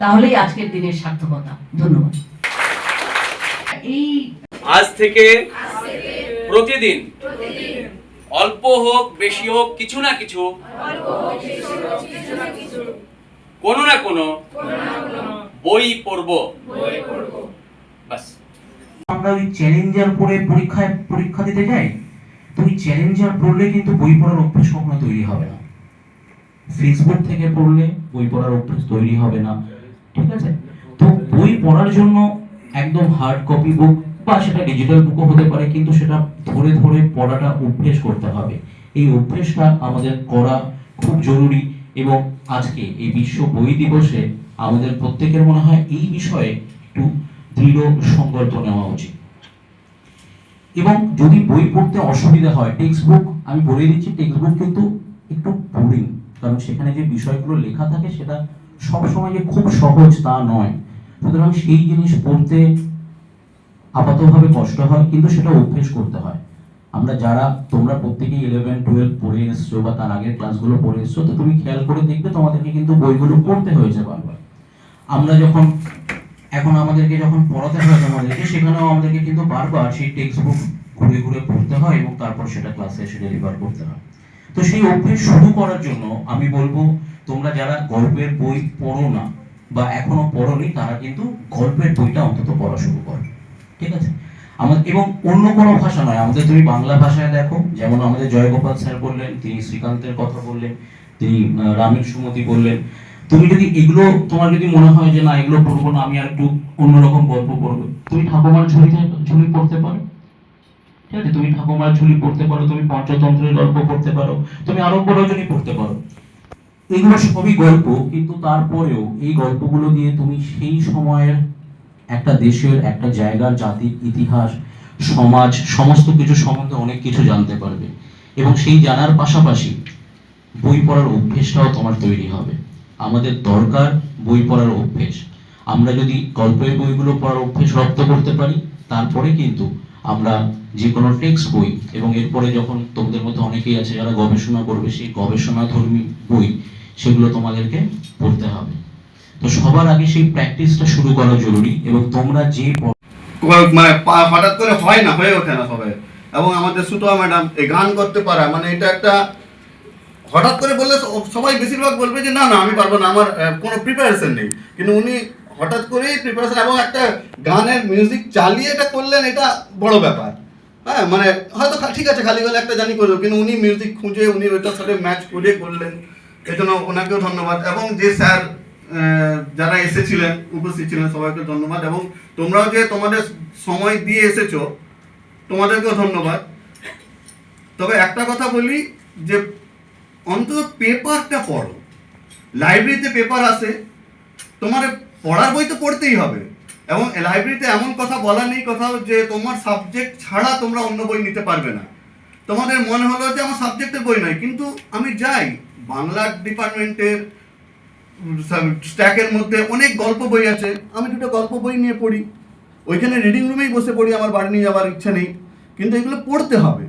তাহলেই আজকের দিনের সার্থকতা। ধন্যবাদ। এই আজ থেকে প্রতিদিন অল্প হোক বেশি হোক কিছু না কিছু কোনো না কোনো বই পড়ব। বাস। আমরা ওই চ্যালেঞ্জার পড়ে পরীক্ষায় পরীক্ষা দিতে যাই তো ওই চ্যালেঞ্জার পড়লে কিন্তু বই পড়ার অভ্যেস কখনো তৈরি হবে না। ফেসবুক থেকে পড়লে বই পড়ার অভ্যেস তৈরি হবে না। ঠিক আছে? তো বই পড়ার জন্য একদম হার্ড কপি বুক বা সেটা ডিজিটাল বুকও হতে পারে, কিন্তু সেটা ধরে ধরে পড়াটা অভ্যেস করতে হবে। এই অভ্যেসটা আমাদের করা খুব জরুরি এবং আজকে এই বিশ্ব বই দিবসে আমাদের প্রত্যেকের মনে হয় এই বিষয়ে একটু দৃঢ় সংকল্প নেওয়া উচিত। এবং যদি বই পড়তে অসুবিধা হয় টেক্সট বুক আমি বলে দিচ্ছি টেক্সট বুক কিন্তু একটু বোরিং কারণ সেখানে যে বিষয়গুলো লেখা থাকে সেটা সবসময় যে খুব সহজ তা নয়। সুতরাং সেই জিনিস পড়তে আপাতভাবে কষ্ট হয়, কিন্তু সেটা অভ্যেস করতে হয়। আমরা যারা, তোমরা প্রত্যেকেই ইলেভেন টুয়েলভ পড়ে এসছো বা তার আগের ক্লাসগুলো পড়ে এসছো, তো তুমি খেয়াল করে দেখবে তোমাদেরকে কিন্তু বইগুলো পড়তে হয়েছে বারবার। আমরা যখন, এখন আমাদেরকে যখন পড়াতে হয় তোমাদেরকে, সেখানেও আমাদেরকে কিন্তু বারবার সেই টেক্সট বুক ঘুরে ঘুরে পড়তে হয় এবং তারপর সেটা ক্লাসে এসে ডেলিভার করতে হয়। তো সেই অভ্যেস শুরু করার জন্য আমি বলব তোমরা যারা গল্পের বই পড়ো না বা এখনও পড়োনি, তারা কিন্তু গল্পের বইটা অন্তত পড়া শুরু করো। ঠিক আছে? আমাদের এবং অন্য কোনো ভাষা নয়। আমাদের তুমি বাংলা ভাষায় দেখো, যেমন আমাদের জয়গোপাল স্যার বললেন, তিনি শ্রীকান্তের কথা বললেন, তিনি রামের সুমতি বললেন। তুমি যদি এগুলো, তোমার যদি মনে হয় যে না, এগুলো পড়ব না, আমি আর একটু অন্যরকম গল্প পড়ব। তুমি ঠাকুমার ঝুলি ঝুলি পড়তে পারো। ঠিক আছে? তুমি ঠাকুমার ঝুলি পড়তে পারো, তুমি পঞ্চতন্ত্রের গল্প পড়তে পারো, তুমি আরও রজনী পড়তে পারো। এগুলো সবই গল্প, কিন্তু তারপরেও এই গল্পগুলো দিয়ে তুমি সেই সময়ের একটা দেশের, একটা জায়গার জাতির ইতিহাস, সমাজ, সমস্ত কিছু সম্বন্ধে অনেক কিছু জানতে পারবে। এবং সেই জানার পাশাপাশি বই পড়ার অভ্যেসটাও তোমার তৈরি হবে। আমাদের দরকার বই পড়ার অভ্যেস। আমরা যদি গল্পের বইগুলো পড়ার অভ্যেস রপ্ত করতে পারি, তারপরে কিন্তু আমরা যে কোনো টেক্সট বই এবং এরপরে যখন তোমাদের মধ্যে অনেকেই আছে যারা গবেষণা করবে, সেই গবেষণা ধর্মী বই সেগুলো তোমাদেরকে পড়তে হবে। তো সবার আগে সেই প্র্যাকটিসটা শুরু করা জরুরি এবং তোমরা যে মানে হঠাৎ করে হয় না, হয়ে ওঠে না সবাই। এবং আমাদের সুতোয়া ম্যাডাম এই গান করতে পারা মানে এটা একটা হঠাৎ করে বললে সবাই বেশিরভাগ বলবে যে, না না, আমি পারব না, আমার কোনো প্রিপারেশন নেই। কিন্তু উনি হঠাৎ করেই প্রিপারেশন এবং একটা গানের মিউজিক চালিয়ে এটা করলেন, এটা বড় ব্যাপার। হ্যাঁ মানে হয়তো ঠিক আছে, খালি গলে একটা জানি করল, কিন্তু উনি মিউজিক খুঁজে, উনি ওইটার সাথে ম্যাচ করে করলেন। এই জন্য ওনাকেও ধন্যবাদ। এবং যে স্যার যারা এসেছিলেন, উপস্থিত ছিলেন, সবাইকে ধন্যবাদ। এবং তোমরাও যে তোমাদের সময় দিয়ে এসেছ, তোমাদেরকেও ধন্যবাদ। তবে একটা কথা বলি যে, অন্তত পেপারটা পড়ো। লাইব্রেরিতে পেপার আসে তোমার পড়ার বই তো পড়তেই হবে। এবং লাইব্রেরিতে এমন কথা বলা নেই কোথাও যে, তোমার সাবজেক্ট ছাড়া তোমরা অন্য বই নিতে পারবে না। তোমাদের মনে হলো যে, আমার সাবজেক্টের বই নয় কিন্তু আমি যাই। বাংলা ডিপার্টমেন্টের স্ট্যাকের মধ্যে অনেক গল্প বই আছে। আমি দুটো গল্প বই নিয়ে পড়ি। ওইখানে রিডিং রুমেই বসে পড়ি, আমার বাড়ি নিয়ে যাওয়ার ইচ্ছা নেই। কিন্তু এগুলো পড়তে হবে।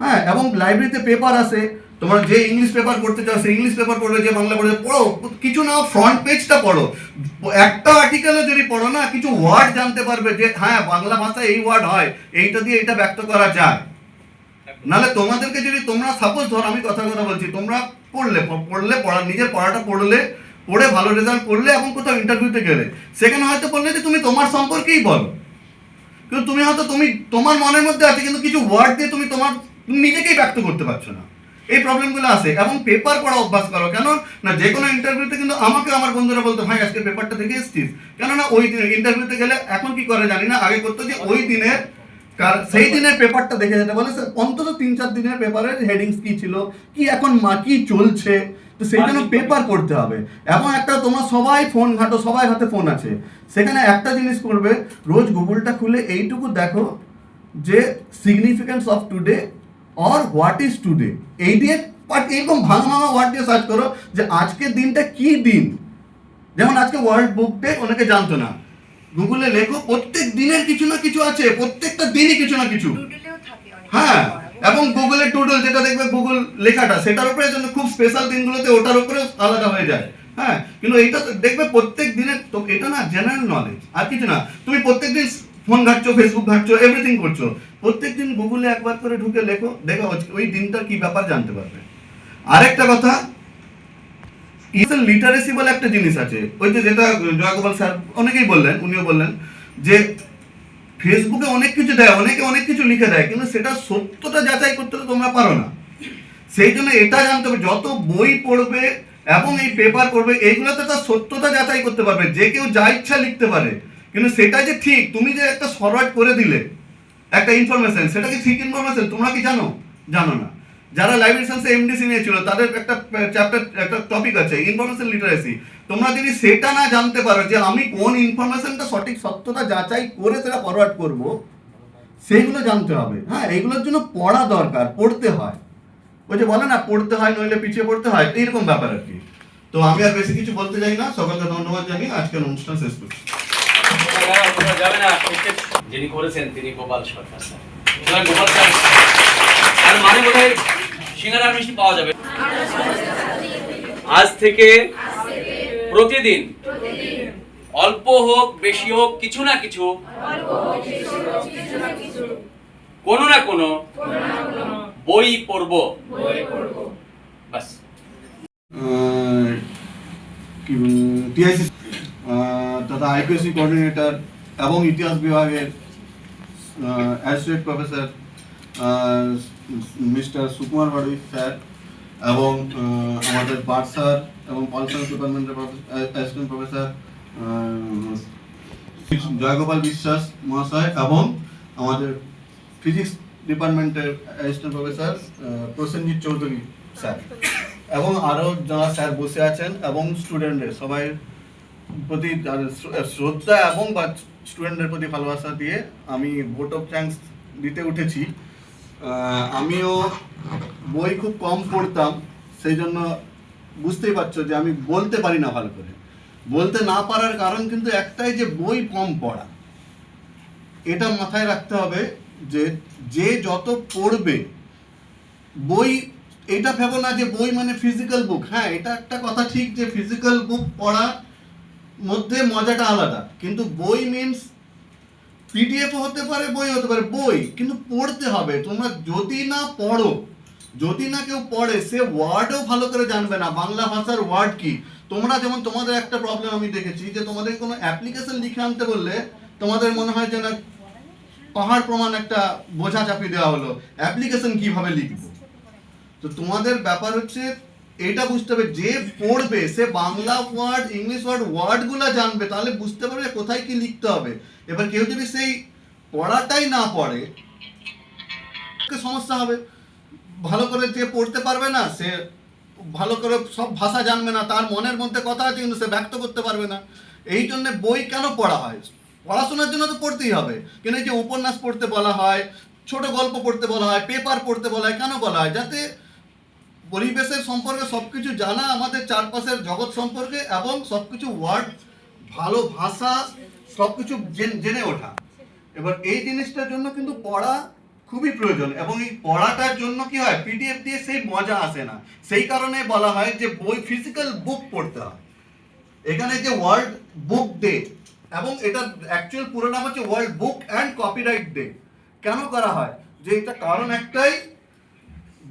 হ্যাঁ এবং লাইব্রেরিতে পেপার আসে। তোমরা যে ইংলিশ পেপার পড়তে চাও, সেই ইংলিশ পেপার পড়বে, যে বাংলা পড়বে, পড়ো। কিছু না ফ্রন্ট পেজটা পড়ো। একটা আর্টিকেলও যদি পড়ো না, কিছু ওয়ার্ড জানতে পারবে যে হ্যাঁ বাংলা ভাষায় এই ওয়ার্ড হয়, এইটা দিয়ে এটা ব্যক্ত করা যায়। নাহলে তোমাদেরকে যদি তোমরা সাপোজ ধর আমি কথা কথা বলছি, তোমরা পড়লে পড়লে, পড়া, নিজের পড়াটা পড়লে, পড়ে ভালো রেজাল্ট করলে এবং কোথাও ইন্টারভিউতে গেলে, সেখানে হয়তো বললে যে তুমি তোমার সম্পর্কেই বলো। কিন্তু তুমি হয়তো তুমি, তোমার মনের মধ্যে আছে, কিন্তু কিছু ওয়ার্ড দিয়ে তুমি তোমার তুমি নিজেকেই ব্যক্ত করতে পারছ না। এই প্রবলেমগুলো আসে এবং পেপার পড়া অভ্যাস করো। কেন? না, যে কোনো ইন্টারভিউতে কিন্তু আমাকে আমার বন্ধুরা বলতো, ভাই আজকে পেপারটা দেখে এসছিস? কেননা ওই দিন ইন্টারভিউতে গেলে এখন কি করে জানি না, আগে করতো যে ওই দিনের কার সেই দিনের পেপারটা দেখে যেতে বলে অন্তত তিন চার দিনের পেপারের হেডিংস কি ছিল কি এখন মা কি চলছে? তো সেই জন্য পেপার পড়তে হবে। এবং একটা তোমার সবাই ফোন ঘাটো সবাই হাতে ফোন আছে। সেখানে একটা জিনিস করবে রোজ গুগলটা খুলে এইটুকু দেখো যে significance of today or what is today এই দিয়ে বাট এরকম ভাঙা ভাঙা ওয়ার্ড দিয়ে সার্চ করো যে আজকের দিনটা কি দিন? যেমন আজকে ওয়ার্ল্ড বুক ডে অনেকে জানতো না। গুগলে লেখো প্রত্যেক দিনের কিছু না কিছু আছে প্রত্যেকটা দিনই কিছু না কিছু। হ্যাঁ এবং গুগলের টুডল যেটা দেখবে গুগল লেখাটা সেটার উপরে জন্য খুব স্পেশাল দিনগুলোতে ওটার উপরে আলাদা হয়ে যায়। হ্যাঁ কিন্তু এইটা তো দেখবে প্রত্যেক দিনের তো এটা না জেনারেল নলেজ আর কিছু না। তুমি প্রত্যেক দিন ফোন ঘাটছো ফেসবুক ঘাটছো এভরিথিং করছ। প্রত্যেক দিন গুগলে একবার করে ঢুকে লেখো দেখো ওই দিনটার কি ব্যাপার জানতে পারবে। আরেকটা কথা ইসেল লিটারেসি বলে একটা জিনিস আছে। ওই যে যেটা জয়গোপাল স্যার অনেকেই বললেন, উনিও বললেন, যে ফেসবুকে অনেক কিছু দেয়, অনেকে অনেক কিছু লিখে দেয়, কিন্তু সেটা সত্যটা যাচাই করতে তোমরা পারো না। সেই জন্য এটা জানতে হবে, যত বই পড়বে এবং এই পেপার পড়বে, এইগুলোতে তার সত্যতা যাচাই করতে পারবে, যে কেউ যা ইচ্ছা লিখতে পারে। কিন্তু সেটা যে ঠিক, তুমি যে একটা ফরওয়ার্ড করে দিলে, একটা ইনফরমেশন সেটা কি ঠিক ইনফরমেশন তোমরা কি জানো? জানো না। যারা লাইব্রেরি সায়েন্সে এমডিসি নিয়েছিল তাদের একটা চ্যাপ্টার একটা টপিক আছে ইনফরমেশন লিটারেসি তোমরা যদি সেটা না জানতে পারো যে আমি কোন ইনফরমেশনটা সঠিক সত্যতা যাচাই করে সেটা ফরওয়ার্ড করব সেইগুলো জানতে হবে। হ্যাঁ এইগুলোর জন্য পড়া দরকার, পড়তে হয়। ওই যে বলে না, পড়তে হয় নইলে পিছিয়ে পড়তে হয়, এইরকম ব্যাপার আর কি। তো আমি আর বেশি কিছু বলতে চাই না। সকলকে ধন্যবাদ জানিয়ে আজকের অনুষ্ঠান শেষ করছি। যিনি করেছেন তিনি গোপাল সরকার গোপাল মানে বোধহয় সিঙ্গারার মিষ্টি পাওয়া যাবে। আজ থেকে প্রতিদিন অল্প হোক, বেশি হোক, কিছু না কিছু কোনো না কোনো বই পড়ব। বাস টিআইসি তথা আইপিএসসি কোঅর্ডিনেটর এবং ইতিহাস বিভাগের অ্যাসোসিয়েট প্রফেসর মিস্টার সুকুমার বাড়ি স্যার, এবং আমাদের বার্ড স্যার এবং পল সায়েন্স ডিপার্টমেন্টের অ্যাসিস্ট্যান্ট প্রফেসর জয়গোপাল বিশ্বাস মহাশয় এবং আমাদের ফিজিক্স ডিপার্টমেন্টের assistant professor Prosenjit Chowdhury, sir. এবং আরও যারা স্যার বসে আছেন এবং স্টুডেন্টদের সবাই প্রতি শ্রদ্ধা এবং বা স্টুডেন্টদের প্রতি ভালোবাসা দিয়ে আমি ভোট অফ থ্যাঙ্কস দিতে উঠেছি। আমিও বই খুব কম পড়তাম সেই জন্য বুঝতেই পারছ যে আমি বলতে পারি না ভালো করে। বলতে না পারার কারণ কিন্তু একটাই যে বই কম পড়া। এটা মাথায় রাখতে হবে যে যে যত পড়বে, বই এটা ভেবো না যে বই মানে ফিজিক্যাল বুক হ্যাঁ এটা একটা কথা ঠিক যে ফিজিক্যাল বুক পড়া মধ্যে মজাটা আলাদা। কিন্তু বই মিনস পিডিএফ হতে পারে, বই হতে পারে, বই। কিন্তু পড়তে হবে। তোমরা যদি না পড়ো, যদি না কেউ পড়ে, সে ওয়ার্ডও ভালো করে জানবে না। বাংলা ভাষার ওয়ার্ড কি? তোমরা যেমন তোমাদের একটা প্রবলেম আমি দেখেছি যে, তোমাদের কোনো অ্যাপ্লিকেশন লিখে আনতে বললে, তোমাদের মনে হয় যে না পাহাড় প্রমাণ একটা বোঝা চাপিয়ে দেওয়া হলো। অ্যাপ্লিকেশন কীভাবে লিখব? তো তোমাদের ব্যাপার হচ্ছে এটা বুঝতে হবে, যে পড়বে, সে বাংলা ওয়ার্ড ইংলিশ ওয়ার্ড ওয়ার্ডগুলো জানবে, তাহলে বুঝতে পারবে কোথায় কি লিখতে হবে। এবার কেউ যদি সেই পড়াটাই না পড়ে সমস্যা হবে। ভালো করে যে পড়তে পারবে না, সে ভালো করে সব ভাষা জানবে না, তার মনের মধ্যে কথা আছে, কিন্তু সে ব্যক্ত করতে পারবে না। এই জন্য বই কেন পড়া হয়? পড়াশোনার জন্য তো পড়তেই হবে। কিন্তু এই যে উপন্যাস পড়তে বলা হয়, ছোট গল্প পড়তে বলা হয় পেপার পড়তে বলা হয়, কেন বলা হয়? যাতে পরিবেশের সম্পর্কে সব কিছু জানা, আমাদের চারপাশের জগৎ সম্পর্কে এবং সব কিছু ওয়ার্ড ভালো ভাষা সব কিছু জেনে ওঠা। এবার এই জিনিসটার জন্য কিন্তু পড়া খুবই প্রয়োজন এবং এই পড়াটার জন্য কি হয় পিডিএফ দিয়ে সেই মজা আসে না। সেই কারণে বলা হয় যে বই ফিজিক্যাল বুক পড়তে হয়। এখানে যে ওয়ার্ল্ড বুক ডে এবং এটা অ্যাকচুয়াল পুরো নাম হচ্ছে world book and copyright day কেন করা হয়? যে এটা কারণ একটাই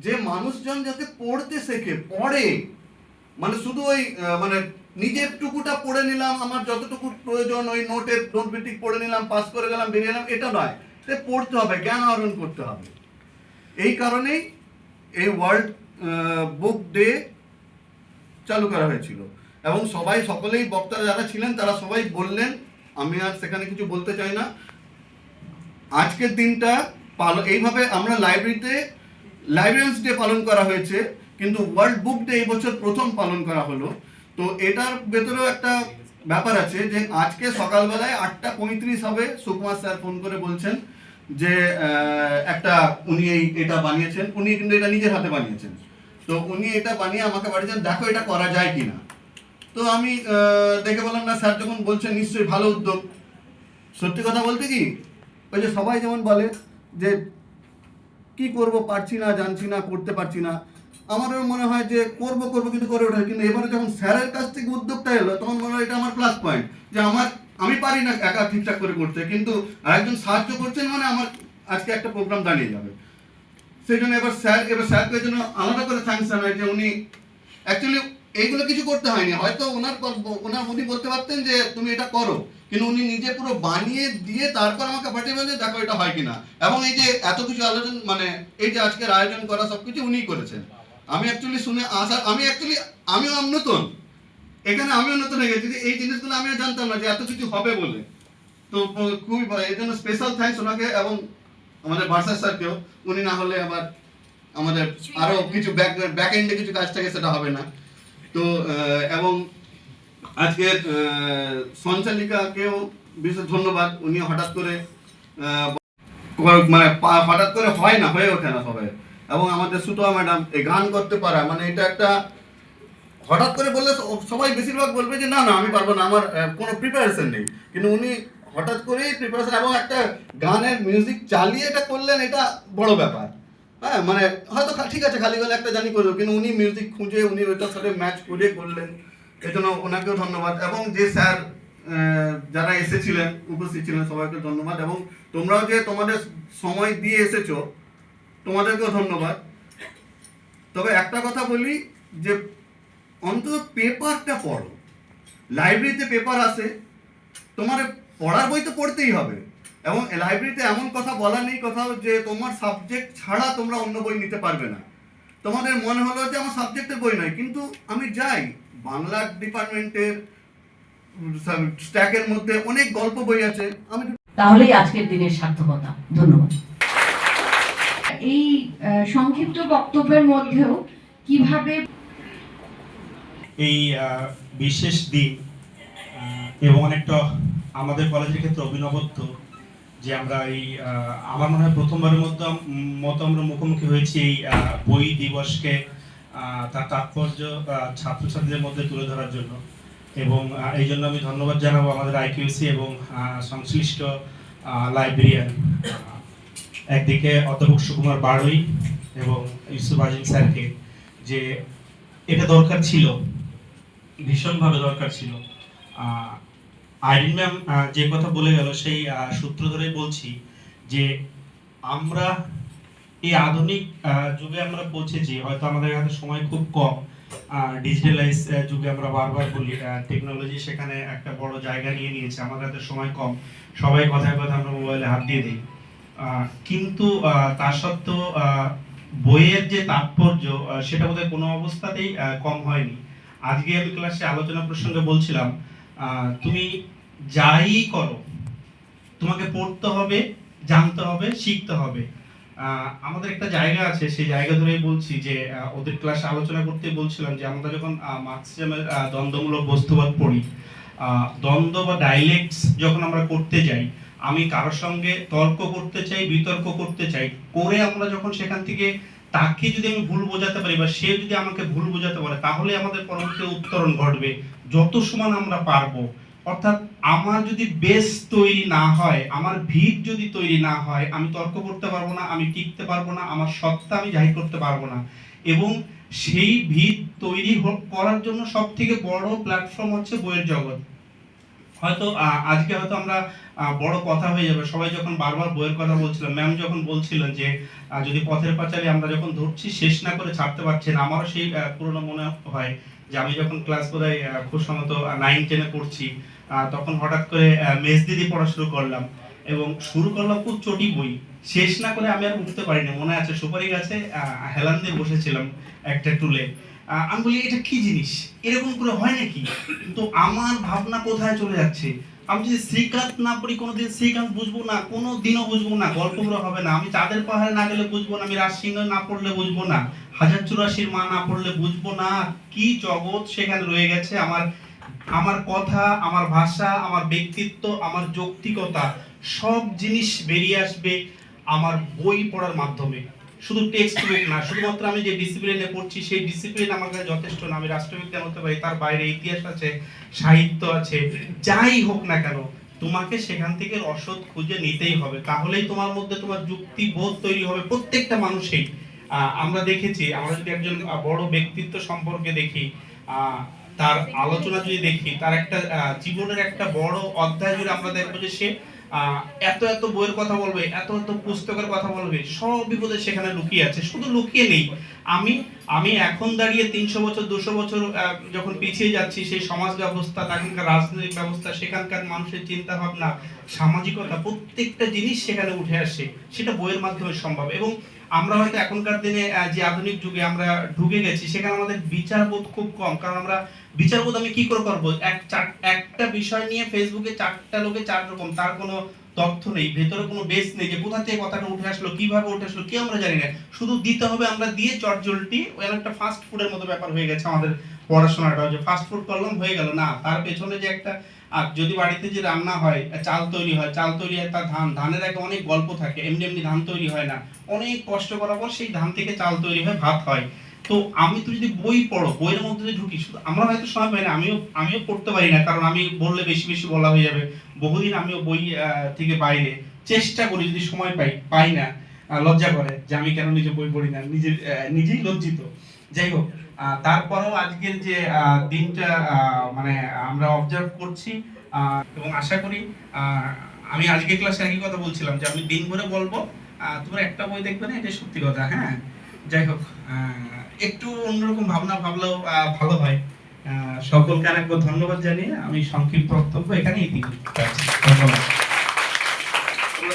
যে মানুষজন যাতে পড়তে শেখে, পড়ে। মানে শুধু ওই মানে নিজের টুকুটা পড়ে নিলাম, আমার যতটুকু প্রয়োজন, ওই নোটের নোট ভিত্তিক পড়ে নিলাম পাস করে গেলাম, বেরিয়ে এলাম, এটা নয়। সে পড়তে হবে, জ্ঞান আহরণ করতে হবে। এই কারণেই এই ওয়ার্ল্ড বুক ডে চালু করা হয়েছিল। এবং সবাই, সকলেই বক্তারা যারা ছিলেন, তারা সবাই বললেন, আমি আর সেখানে কিছু বলতে চাই না। আজকের দিনটা এইভাবে আমরা লাইব্রেরিতে লাইব্রেরিয়ান্স ডে পালন করা হয়েছে, কিন্তু ওয়ার্ল্ড বুক ডে এই বছর প্রথম পালন করা হলো। তো এটার ভেতরেও একটা ব্যাপার আছে যে আজকে সকালবেলায় আটটা পঁয়ত্রিশ হবে, সুকুমার স্যার ফোন করে বলছেন যে একটা উনি এই এটা বানিয়েছেন, উনি কিন্তু এটা নিজের হাতে বানিয়েছেন। তো উনি এটা বানিয়ে আমাকে বাড়িয়েছেন দেখো এটা করা যায় কি না তো আমি দেখে বললাম, না, স্যার যখন বলছেন, নিশ্চয়ই ভালো উদ্যোগ। সত্যি কথা বলতে কি, ওই যে সবাই যেমন বলে যে কি করব পারছি না, জানছি না, করতে পারছি না। আমারও মনে হয় যে করব করব কিন্তু করে ওঠে কিন্তু এবারে যখন স্যারের কাছ থেকে উদ্যোগটা এলো, তখন মনে হয় এটা আমার প্লাস পয়েন্ট যে আমার, আমি পারি না একা ঠিকঠাক করে করতে। কিন্তু আরেকজন সাহায্য করছেন মানে আমার আজকে একটা প্রোগ্রাম দাঁড়িয়ে যাবে। সেই জন্য এবার স্যার, এবার স্যারকে জন্য আলাদা করে থ্যাংকস জানাই যে উনি অ্যাকচুয়ালি এইগুলো কিছু করতে হয়নি। হয়তো ওনার ওনার উনি বলতে পারতেন যে তুমি এটা করো। কিন্তু উনি নিজে পুরো বানিয়ে দিয়ে তারপর আমাকে পাঠিয়ে বলছে দেখো এটা হয় কিনা? এবং এই যে এত কিছু আলোচনা মানে এই যে আজকের আয়োজন করা সব কিছু উনিই করেছেন। আমি অ্যাকচুয়ালি শুনে আসার আমি অ্যাকচুয়ালি আমিও নতুন। এখানে আমিও নতুন হয়ে গেছি এই জিনিসগুলো আমিও জানতাম না যে এত কিছু হবে বলে। তো খুবই ভালো এই জন্য স্পেশাল থ্যাঙ্কস ওনাকে এবং আমাদের বার্সা স্যারকেও। উনি না হলে আবার আমাদের আরও কিছু ব্যাক ব্যাক এন্ডে কিছু কাজ থাকে সেটা হবে না। তো এবং আজকে সঞ্চালিকাকেও বিশেষ ধন্যবাদ। উনি হঠাৎ করে মানে হঠাৎ করে হয় না, হয়ে ওঠে না সবাই। এবং আমাদের সুতোয়া ম্যাডাম, এই গান করতে পারা মানে এটা একটা, হঠাৎ করে বললে সবাই বেশিরভাগ বলবে যে, না না, আমি পারব না, আমার কোনো প্রিপারেশন নেই। কিন্তু উনি হঠাৎ করেই প্রিপারেশন এবং একটা গানের মিউজিক চালিয়ে এটা করলেন, এটা বড় ব্যাপার। হ্যাঁ মানে হয়তো ঠিক আছে, খালি গলে একটা জানি করব, কিন্তু উনি মিউজিক খুঁজে, উনি ওইটার সাথে ম্যাচ করে করলেন। এই জন্য ওনাকেও ধন্যবাদ। এবং যে স্যার যারা এসেছিলেন, উপস্থিত ছিলেন, সবাইকে ধন্যবাদ। এবং তোমরাও যে তোমাদের সময় দিয়ে এসেছ, তোমাদেরকেও ধন্যবাদ। তবে একটা কথা বলি, যে অন্তত পেপারটা পড়ো। লাইব্রেরিতে পেপার আসে তোমার পড়ার বই তো পড়তেই হবে। এবং লাইব্রেরিতে এমন কথা বলা নেই কোথাও যে তোমার সাবজেক্ট ছাড়া তোমরা অন্য বই নিতে পারবে না। তোমাদের মনে হলো যে আমার সাবজেক্টের বই নয় কিন্তু আমি যাই। বাংলা ডিপার্টমেন্টের স্ট্যাকের মধ্যে অনেক গল্প বই আছে। আমি তাহলেই আজকের দিনের সার্থকতা। ধন্যবাদ। এই আহ, সংক্ষিপ্ত বক্তব্যের মধ্যেও কীভাবে এই আহ, বিশেষ দিন আহ, এবং অনেকটা আমাদের কলেজের ক্ষেত্রে অভিনবত্ব যে আমরা এই আমার মনে হয় প্রথমবারের মতো মতো আমরা মুখোমুখি হয়েছি এই বই দিবসকে তার তাৎপর্য ছাত্রছাত্রীদের মধ্যে তুলে ধরার জন্য। এবং এই জন্য আমি ধন্যবাদ জানাব আমাদের আইকিউসি এবং সংশ্লিষ্ট লাইব্রেরিয়ান একদিকে অধ্যাপক সুকুমার বাড়ুই এবং ইউসুফ আজিম স্যারকে, যে এটা দরকার ছিল, ভীষণভাবে দরকার ছিল। আইরিন ম্যাম যে কথা বলে গেল, সেই সূত্র ধরেই বলছি যে আমরা এই আধুনিক যুগে আমরা পৌঁছেছি হয়তো আমাদের হাতে সময় খুব কম ডিজিটালাইজ যুগে আমরা বারবার বলি টেকনোলজি সেখানে একটা বড় জায়গা নিয়ে নিয়েছে, আমাদের হাতে সময় কম, সবাই কথায় কথা আমরা মোবাইলে হাত দিয়ে দিই কিন্তু তা সত্ত্বেও বইয়ের যে তাৎপর্য সেটা বোধহয় কোনো অবস্থাতেই কম হয়নি। আজকে আমি ক্লাসে আলোচনা প্রসঙ্গে বলছিলাম তুমি যাই করো তোমাকে পড়তে হবে জানতে হবে শিখতে হবে। আমাদের একটা জায়গা আছে সেই জায়গা ধরেই বলছি যে ওদের ক্লাসে আলোচনা করতে বলছিলাম যে আমরা যখন আহ, দ্বন্দ্বমূলক বস্তুবাদ পড়ি দ্বন্দ্ব বা ডাইলেক্টস যখন আমরা করতে যাই আমি কারোর সঙ্গে তর্ক করতে চাই বিতর্ক করতে চাই করে আমরা যখন সেখান থেকে তাকে যদি আমি ভুল বোঝাতে পারি বা সে যদি আমাকে ভুল বোঝাতে পারে, তাহলে আমাদের পরবর্তী উত্তরণ ঘটবে। যত সমান আমরা পারব। অর্থাৎ আমার যদি বেস তৈরি না হয়, আমার ভিত যদি তৈরি না হয়, আমি তর্ক করতে পারব না, আমি টিকতে পারব না, আমার সত্তা আমি জাহির করতে পারব না। এবং সেই ভিত তৈরি করার জন্য সব থেকে বড় প্ল্যাটফর্ম হচ্ছে বইয়ের জগৎ। হয়তো আজকে হয়তো আমরা বড় কথা হয়ে যাবে। সবাই যখন বারবার বইয়ের কথা বলছিলাম ম্যাম যখন বলছিলেন যে যদি পথের পাঁচালী আমরা যখন ধরছি, শেষ না করে ছাড়তে পারছি না, আমারও সেই পুরনো মনে হয় যে, আমি যখন ক্লাস বোধহয় খুব সম্ভবত নাইন টেনে পড়ছি তখন হঠাৎ করে মেজ দিদি পড়া শুরু করলাম এবং শুরু করলাম খুব চটি বই। শেষ না করে আমি আর উঠতে পারিনি, মনে আছে সুপারি গাছে হেলান দিয়ে বসেছিলাম একটা টুলে। আমি বলি, এটা কি জিনিস? এরকম করে হয় নাকি? তো আমার ভাবনা কোথায় চলে যাচ্ছে? আমি যদি শ্রীকান্ত না পড়ি, কোনোদিন শ্রীকান্ত বুঝব না কোনো দিনও বুঝব না, গল্পগুলো হবে না। আমি চাঁদের পাহাড়ে না গেলে বুঝব না, আমি রাজসিংহ না পড়লে বুঝব না, হাজার চুরাশির মা না পড়লে বুঝব না। কি জগৎ সেখানে রয়ে গেছে আমার আমার কথা, আমার ভাষা, আমার ব্যক্তিত্ব, আমার যৌক্তিকতা, সব জিনিস বেরিয়ে আসবে আমার বই পড়ার মাধ্যমে। শুধু টেক্সট বুক না, শুধুমাত্র আমি যে ডিসিপ্লিনে পড়ছি, সেই ডিসিপ্লিন আমার কাছে যথেষ্ট না। আমি রাষ্ট্রবিজ্ঞান হতে পারি? তার বাইরে ইতিহাস আছে, সাহিত্য আছে, যাই হোক না কেন, তোমাকে সেখান থেকে রসদ খুঁজে নিতেই হবে। তাহলেই তোমার মধ্যে তোমার যুক্তি বোধ তৈরি হবে প্রত্যেকটা মানুষেই। আমরা দেখেছি, আমরা যদি একজন বড় ব্যক্তিত্ব সম্পর্কে দেখি তার আলোচনা যদি দেখি, তার একটা জীবনের একটা বড় অধ্যায় জুড়ে আমরা দেখব যে সে এত এত বইয়ের কথা বলবে, এত এত পুস্তকের কথা বলবে, সব বিপদে সেখানে লুকিয়ে আছে, শুধু লুকিয়ে নেই। আমি আমি এখন দাঁড়িয়ে তিনশো বছর, দুশো বছর যখন পিছিয়ে যাচ্ছি, সেই সমাজ ব্যবস্থা, তাখানকার রাজনৈতিক ব্যবস্থা, সেখানকার মানুষের চিন্তা ভাবনা সামাজিকতা, প্রত্যেকটা জিনিস সেখানে উঠে আসে, সেটা বইয়ের মাধ্যমে সম্ভব। এবং আমরা হয়তো এখনকার দিনে যে আধুনিক যুগে আমরা ঢুকে গেছি, সেখানে আমাদের বিচারবোধ খুব কম। কারণ আমরা বিচারবোধ আমি কি করে করব? এক চার, একটা বিষয় নিয়ে ফেসবুকে চারটা লোকে চার রকম, তার কোনো তথ্য নেই, ভেতরে কোনো বেস নেই যে কোথা থেকে কথাটা উঠে আসলো, কীভাবে উঠে আসলো কি আমরা জানি না। শুধু দিতে হবে আমরা দিয়ে চটজলটি ওই একটা ফাস্ট ফুডের মতো ব্যাপার হয়ে গেছে আমাদের পড়াশোনাটা, যে ফাস্ট ফুড করলাম, হয়ে গেল। না, তার পেছনে যে একটা আর যদি বাড়িতে যে রান্না হয় চাল তৈরি হয় চাল তৈরি হয় তার ধান ধানের আগে অনেক গল্প থাকে এমনি এমনি ধান তৈরি হয় না। অনেক কষ্ট করার পর সেই ধান থেকে চাল তৈরি হয় ভাত হয়। তো আমি তো যদি বই পড়ো বইয়ের মধ্যে যদি ঢুকি শুধু আমরা হয়তো সময় পাই না আমিও আমিও পড়তে পারি না কারণ আমি বললে বেশি বেশি বলা হয়ে যাবে। বহুদিন আমিও বই থেকে বাইরে। চেষ্টা করি যদি সময় পাই পাই না লজ্জা করে যে আমি কেন নিজে বই পড়ি না নিজে আহ, নিজেই লজ্জিত। যাই হোক তারপরেও আজকের যে দিনটা মানে আমরা অবজার্ভ করছি এবং আশা করি আমি আজকে ক্লাসে একই কথা বলছিলাম যে আমি দিন ভরে বলব তোমরা একটা বই দেখবে না এটা সত্যি কথা হ্যাঁ? যাই হোক একটু অন্যরকম ভাবনা ভাবলেও ভালো হয়। সকলকে আরেকবার ধন্যবাদ জানিয়ে আমি সংক্ষিপ্ত বক্তব্য এখানেই দিই। ধন্যবাদ তোমরা সবাই সইটা করেছ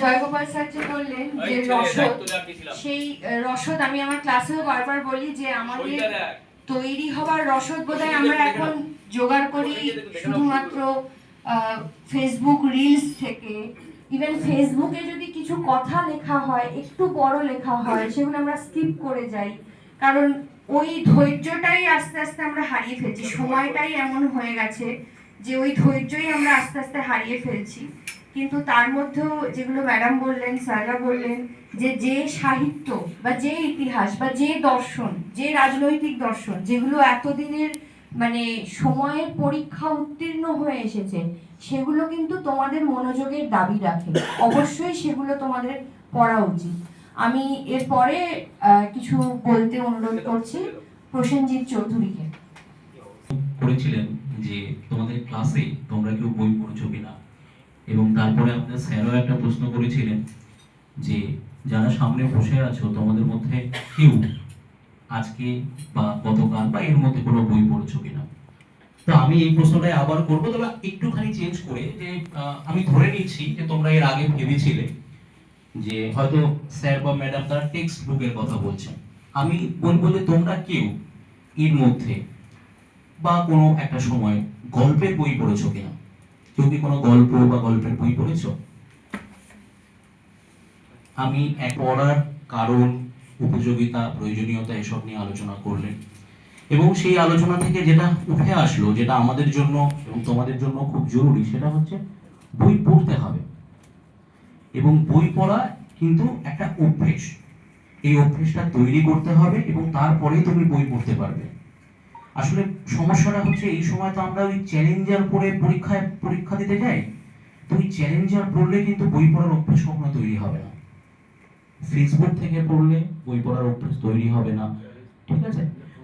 জয়গোপাল স্যার যে বললেন যে রসদ। সেই রসদ আমি আমার ক্লাসেও বারবার বলি যে আমাদের তৈরি হবার রসদ বোধহয় আমরা এখন জোগাড় করি শুধুমাত্র ফেসবুক রিলস থেকে। ইভেন ফেসবুকে যদি কিছু কথা লেখা হয় একটু বড় লেখা হয় সেগুলো আমরা স্কিপ করে যাই। কারণ ওই ধৈর্যটাই আস্তে আস্তে আমরা হারিয়ে ফেলছি। সময়টাই এমন হয়ে গেছে যে ওই ধৈর্যই আমরা আস্তে আস্তে হারিয়ে ফেলছি। কিন্তু তার মধ্যেও যেগুলো ম্যাডাম বললেন, স্যাররা বললেন যে যে সাহিত্য বা যে ইতিহাস বা যে দর্শন, যে রাজনৈতিক দর্শন, যেগুলো এতদিনের মানে সময়ের পরীক্ষা উত্তীর্ণ হয়ে এসেছে, সেগুলো কিন্তু তোমাদের মনোযোগের দাবি রাখে। অবশ্যই সেগুলো তোমাদের পড়া উচিত। আমি এরপরে কিছু বলতে অনুরোধ করছি প্রসেনজিৎ চৌধুরীকে। করেছিলেন যে তোমাদের ক্লাসে তোমরা কেউ বই পড়ছো কিনা? এবং তারপরে আমাদের স্যারও একটা প্রশ্ন করেছিলেন যে, যারা সামনে বসে আছো, তোমাদের মধ্যে কেউ আজকে বা গতকাল বা এর মধ্যে কোনো বই পড়ছো কিনা? তো আমি এই প্রশ্নটাই আবার করব। তবে একটুখানি চেঞ্জ করে যে আমি ধরে নিচ্ছি যে, তোমরা এর আগে ভেবেছিলে যে, হয়তো স্যার বা ম্যাডাম তারা টেক্সট বুকের কথা বলছেন আমি বলব যে, তোমরা কেউ এর মধ্যে বা কোনো একটা সময় গল্পের বই পড়েছো কিনা? কেউ কি কোনো গল্প বা গল্পের বই পড়েছো? আমি এক পড়ার কারণ, উপযোগিতা, প্রয়োজনীয়তা এসব নিয়ে আলোচনা করলেন। এবং সেই আলোচনা থেকে যেটা উঠে আসলো, যেটা আমাদের জন্য এবং তোমাদের জন্য খুব জরুরি, সেটা হচ্ছে বই পড়তে হবে। এবং বই পড়া কিন্তু একটা অভ্যেস। এই অভ্যেসটা তৈরি করতে হবে এবং তারপরেই তুমি বই পড়তে পারবে। আসলে সমস্যাটা হচ্ছে এই সময় তো আমরা ওই চ্যালেঞ্জার পড়ে পরীক্ষায় পরীক্ষা দিতে যাই, তো ওই চ্যালেঞ্জার পড়লে কিন্তু বই পড়ার অভ্যেস কখনো তৈরি হবে না। ফেসবুক থেকে পড়লে বই পড়ার অভ্যেস তৈরি হবে না, ঠিক আছে?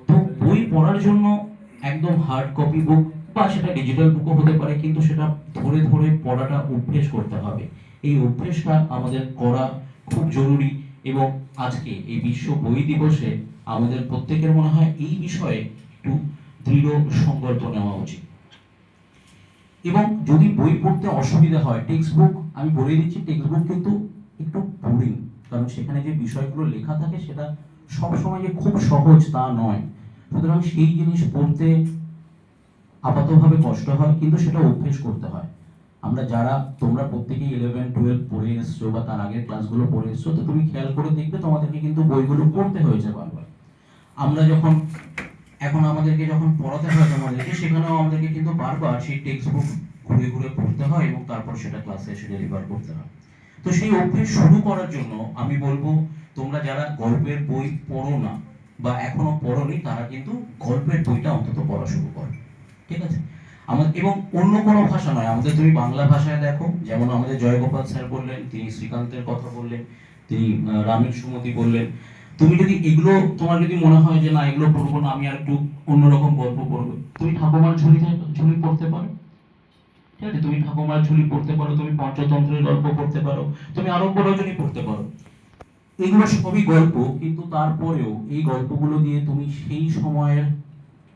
তো বই পড়ার জন্য একদম হার্ড কপি বুক বা সেটা ডিজিটাল বুকও হতে পারে, কিন্তু সেটা ধরে ধরে পড়াটা অভ্যেস করতে হবে। এই অভ্যেসটা আমাদের করা খুব জরুরি এবং আজকে এই বিশ্ব বই দিবসে আমাদের প্রত্যেকের মনে হয় এই বিষয়ে একটু দৃঢ় সংকল্প নেওয়া উচিত। এবং যদি বই পড়তে অসুবিধা হয় টেক্সট বুক আমি বলে দিচ্ছি টেক্সট বুক কিন্তু একটু বোরিং কারণ সেখানে যে বিষয়গুলো লেখা থাকে সেটা সবসময় যে খুব সহজ তা নয়। সুতরাং সেই জিনিস পড়তে আপাতভাবে কষ্ট হয়, কিন্তু সেটা অভ্যেস করতে হয়। আমরা যারা, তোমরা প্রত্যেকেই ইলেভেন টুয়েলভ পড়ে এসছো বা তার আগের ক্লাসগুলো পড়ে এসছো, তো তুমি খেয়াল করে দেখবে তোমাদেরকে কিন্তু বইগুলো পড়তে হয়েছে বারবার। আমরা যখন এখন আমাদেরকে যখন পড়াতে হয় তোমাদেরকে সেখানেও আমাদেরকে কিন্তু বারবার সেই টেক্সট বুক ঘুরে ঘুরে পড়তে হয় এবং তারপর সেটা ক্লাসে এসে ডেলিভার করতে হয়। তো সেই অভ্যেস শুরু করার জন্য আমি বলব, তোমরা যারা গল্পের বই পড়ো না বা এখনও পড়োনি, তারা কিন্তু গল্পের বইটা অন্তত পড়া শুরু করো। ঠিক আছে? আমাদের এবং অন্য কোনো ভাষা নয়। আমাদের তুমি বাংলা ভাষায় দেখো, যেমন আমাদের জয়গোপাল স্যার বললেন, তিনি শ্রীকান্তের কথা বললেন, তিনি রামের সুমতি বললেন তুমি যদি এগুলো, তোমার যদি মনে হয় যে না, এগুলো পড়ব না, আমি আর একটু অন্যরকম গল্প পড়ব তুমি ঠাকুমার ঝুলি ঝুলি পড়তে পারো। ঠিক আছে? তুমি ঠাকুমার ঝুলি পড়তে পারো, তুমি পঞ্চতন্ত্রের গল্প পড়তে পারো, তুমি আরব্য রজনী পড়তে পারো। এগুলো সবই গল্প, কিন্তু তারপরেও এই গল্পগুলো দিয়ে তুমি সেই সময়ের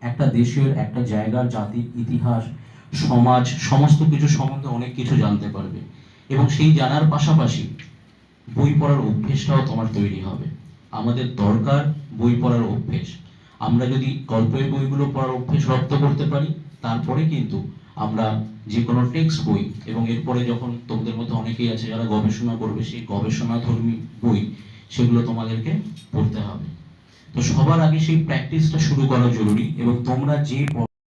একটা দেশের, একটা জায়গার, জাতির ইতিহাস, সমাজ, সমস্ত কিছু সম্বন্ধে অনেক কিছু জানতে পারবে। এবং সেই জানার পাশাপাশি বই পড়ার অভ্যেসটাও তোমার তৈরি হবে। আমাদের দরকার বই পড়ার অভ্যেস। আমরা যদি গল্পের বইগুলো পড়ার অভ্যেস রপ্ত করতে পারি, তারপরে কিন্তু আমরা যে কোনো টেক্সট বই এবং এরপরে যখন তোমাদের মধ্যে অনেকেই আছে যারা গবেষণা করবে, সেই গবেষণাধর্মী বই সেগুলো তোমাদেরকে পড়তে হবে। তো সবার আগে সেই প্র্যাকটিসটা শুরু করা জরুরি এবং তোমরা যে